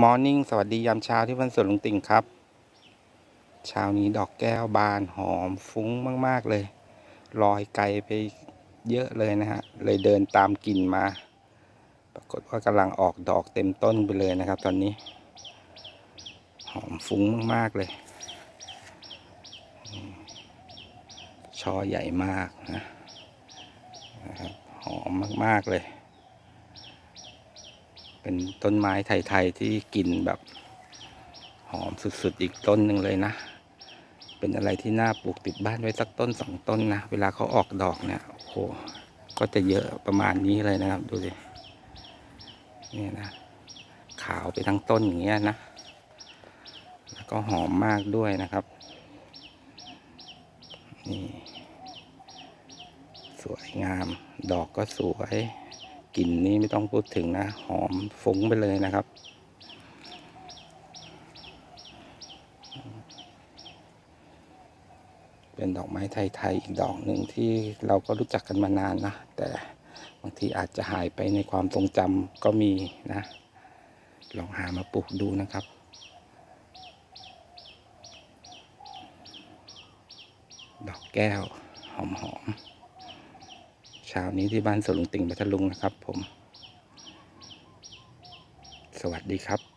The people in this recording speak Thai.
มอร์นิ่งสวัสดียามเช้าที่บ้านสวนลุงติ่งครับ เช้านี้ดอกแก้วบานหอมฟุ้งมาก ๆ เลย ลอยไกลไปเยอะเลยนะฮะ เลยเดินตามกลิ่นมา ปรากฏว่ากำลังออกดอกเต็มต้นไปเลยนะครับ ตอนนี้ หอมฟุ้งมาก ๆ เลยช่อใหญ่มากนะหอมมาก ๆ เลย เป็นต้นไม้ไทยๆที่กลิ่นแบบหอมสุดๆ อีกต้นหนึ่งเลยนะ เป็นอะไรที่น่าปลูกติดบ้านไว้สักต้นสองต้นนะ เวลาเขาออกดอกเนี่ย โอ้โห ก็จะเยอะประมาณนี้เลยนะครับ ดูดินี่นะ ขาวไปทั้งต้นอย่างเงี้ยนะ แล้วก็หอมมากด้วยนะครับ นี่ สวยงาม ดอกก็สวย กลิ่นนี้ไม่ต้องพูดถึงนะ หอมฟุ้งไปเลยนะครับ เป็นดอกไม้ไทย ๆ อีกดอกหนึ่งที่เราก็รู้จักกันมานานนะ แต่บางทีอาจจะหายไปในความทรงจำก็มีนะ ลองหามาปลูกดูนะครับดอกแก้ว หอมๆ เช้านี้ที่บ้านสวนลุงติ่งพัทลุงนะครับผม สวัสดีครับ